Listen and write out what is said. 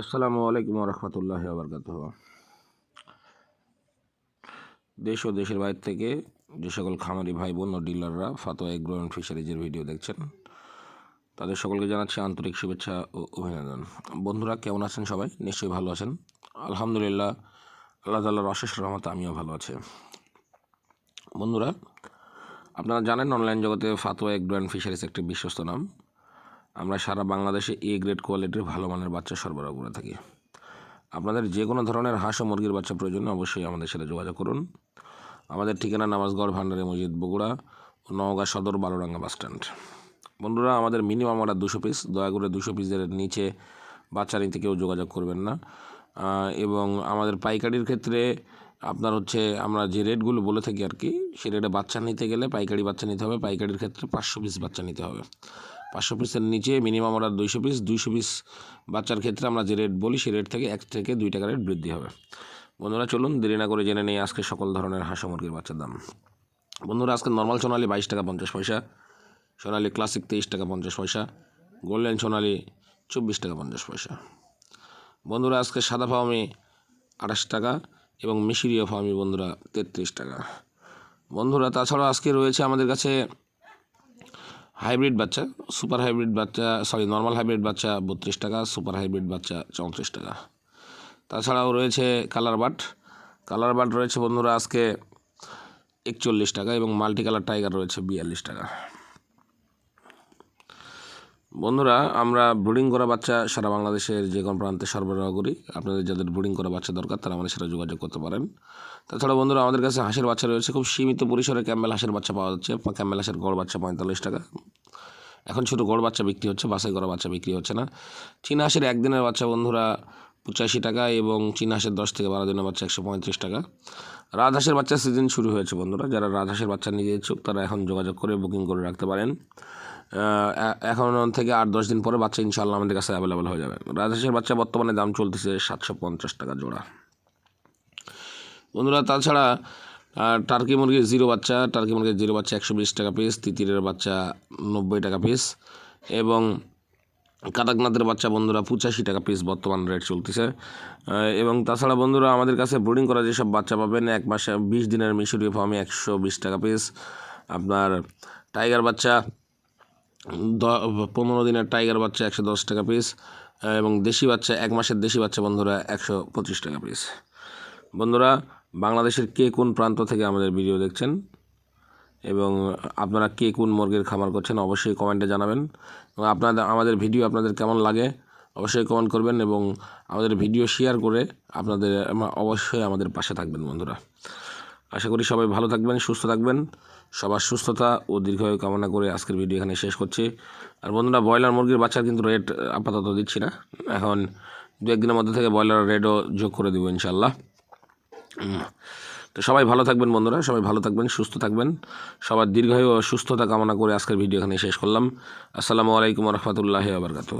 আসসালামু আলাইকুম রহমতুল্লাহ আবরকাত দেশ ও দেশের বাইরে থেকে যে সকল খামারি ভাই বোন ও ডিলাররা ফাতোয়া এগ্রো অ্যান্ড ফিশারিজের ভিডিও দেখছেন, তাদের সকলকে জানাচ্ছি আন্তরিক শুভেচ্ছা ও অভিনন্দন। বন্ধুরা, কেমন আছেন সবাই? নিশ্চয়ই ভালো আছেন। আলহামদুলিল্লাহ, আল্লাহ তাল্লাহর অশেষ রহমত আমিও ভালো আছি। বন্ধুরা, আপনারা জানেন অনলাইন জগতে ফাতোয়া এগ্রো অ্যান্ড ফিশারিজ একটি বিশ্বস্ত নাম। আমরা সারা বাংলাদেশে এ গ্রেড কোয়ালিটির ভালো মানের বাচ্চা সরবরাহ করে থাকি। আপনাদের যে কোনো ধরনের হাঁস ও মুরগির বাচ্চা প্রয়োজন অবশ্যই আমাদের সাথে যোগাযোগ করুন। আমাদের ঠিকানা নামাজগড়, ভান্ডারি মসজিদ, বগুড়া ও নওগাঁ সদর, বালুরাঙ্গা বাস স্ট্যান্ড। বন্ধুরা, আমাদের মিনিমাম অর্ডার দুশো পিস দয়া করে দুশো পিসের নিচে বাচ্চা নিতে কেউ যোগাযোগ করবেন না। এবং আমাদের পাইকারির ক্ষেত্রে আপনার হচ্ছে আমরা যে রেটগুলো বলে থাকি আর কি, সে রেটে বাচ্চা নিতে গেলে পাইকারি বাচ্চা নিতে হবে। পাইকারির ক্ষেত্রে পাঁচশো পিস বাচ্চা নিতে হবে। পাঁচশো পিসের নিচে মিনিমাম অর্ডার দুইশো পিস দুইশো পিস বাচ্চার ক্ষেত্রে আমরা যে রেট বলি সেই রেট থেকে এক থেকে দুই টাকা রেট বৃদ্ধি হবে। বন্ধুরা, চলুন দেরি না করে জেনে নেই আজকে সকল ধরনের হাঁস মুরগির বাচ্চার দাম। বন্ধুরা, আজকে নর্মাল সোনালি বাইশ টাকা পঞ্চাশ পয়সা, সোনালি ক্লাসিক তেইশ টাকা পঞ্চাশ পয়সা গোল্ডেন সোনালি চব্বিশ টাকা পঞ্চাশ পয়সা। বন্ধুরা, আজকে সাদা ফার্মে আঠাশ টাকা এবং মিশরীয় ফার্মি বন্ধুরা তেত্রিশ টাকা। বন্ধুরা, তাছাড়াও আজকে রয়েছে আমাদের কাছে হাইব্রিড বাচ্চা, সুপার হাইব্রিড বাচ্চা, সরি, নর্মাল হাইব্রিড বাচ্চা বত্রিশ টাকা, সুপার হাইব্রিড বাচ্চা চৌত্রিশ টাকা। তাছাড়াও রয়েছে কালার বাট। কালার বাট রয়েছে বন্ধুরা আজকে একচল্লিশ টাকা এবং মাল্টি কালার টাইগার রয়েছে বিয়াল্লিশ টাকা। বন্ধুরা, আমরা ব্রিডিং করা বাচ্চা সারা বাংলাদেশের যে কোনো প্রান্তে সরবরাহ করি। আপনাদের যাদের ব্রিডিং করা বাচ্চা দরকার, তারা আমাদের সাথে যোগাযোগ করতে পারেন। তাছাড়া বন্ধুরা, আমাদের কাছে হাঁসের বাচ্চা রয়েছে। খুব সীমিত পরিসরে ক্যাম্বেল হাঁসের বাচ্চা পাওয়া যাচ্ছে। ক্যাম্বেল হাঁসের গড় বাচ্চা পঁয়তাল্লিশ টাকা। এখন ছোটো গড় বাচ্চা বিক্রি হচ্ছে বাসাই করা বাচ্চা বিক্রি হচ্ছে না। চীনা হাঁসের একদিনের বাচ্চা বন্ধুরা পঁচাশি টাকা এবং চীনা হাঁসের দশ থেকে বারো দিনের বাচ্চা একশো পঁয়ত্রিশ টাকা। রাজহাঁসের বাচ্চার সিজন শুরু হয়েছে বন্ধুরা। যারা রাজহাঁসের বাচ্চা নিয়ে ইচ্ছুক, তারা এখন যোগাযোগ করে বুকিং করে রাখতে পারেন। এখন থেকে আট, দশ দিন পরে বাচ্চা ইনশাল্লাহ আমাদের কাছে অ্যাভেলেবেল হয়ে যাবে। রাজহাঁসের বাচ্চা বর্তমানে দাম চলতেছে সাতশো পঞ্চাশ টাকা জোড়া। বন্ধুরা, তাছাড়া টার্কি মুরগির জিরো বাচ্চা টার্কি মুরগির জিরো বাচ্চা একশো বিশ টাকা পিস তিতিরের বাচ্চা নব্বই টাকা পিস এবং কাটাকনাথের বাচ্চা বন্ধুরা পঁচাশি টাকা পিস বর্তমান রেট চলতেছে। এবং তাছাড়া বন্ধুরা, আমাদের কাছে ব্রিডিং করা যেসব বাচ্চা পাবেন, এক মাসে বিশ দিনের মিশরীয় ফার্মে একশো বিশ টাকা পিস আপনার টাইগার বাচ্চা পনেরো দিনের টাইগার বাচ্চা একশো দশ টাকা পিস এবং দেশি বাচ্চা, এক মাসের দেশি বাচ্চা বন্ধুরা একশো পঁচিশ টাকা পিস বন্ধুরা, বাংলাদেশের কে কোন প্রান্ত থেকে আমাদের ভিডিও দেখছেন? এবং আপনারা কে কোন মুরগির খামার করছেন? অবশ্যই কমেন্টে জানাবেন। এবং আপনাদের, আমাদের ভিডিও আপনাদের কেমন লাগে, অবশ্যই কমেন্ট করবেন এবং আমাদের ভিডিও শেয়ার করে আপনাদের, অবশ্যই আমাদের পাশে থাকবেন বন্ধুরা। আশা করি সবাই ভালো থাকবেন, সুস্থ থাকবেন। সবার সুস্থতা ও দীর্ঘায়ু কামনা করে আজকের ভিডিও এখানে শেষ করছি। আর বন্ধুরা, ব্রয়লার মুরগির বাচ্চার কিন্তু রেট আপাতত দিচ্ছি না। এখন দু একদিনের মধ্যে থেকে ব্রয়লার রেটও যোগ করে দেবো ইনশাল্লাহ তো সবাই ভালো থাকবেন বন্ধুরা, সবাই ভালো থাকবেন, সুস্থ থাকবেন। সবার দীর্ঘায়ু ও সুস্থতা কামনা করে আজকের ভিডিও এখানে শেষ করলাম। আসসালামু আলাইকুম রহমতুল্লাহ আবরকাত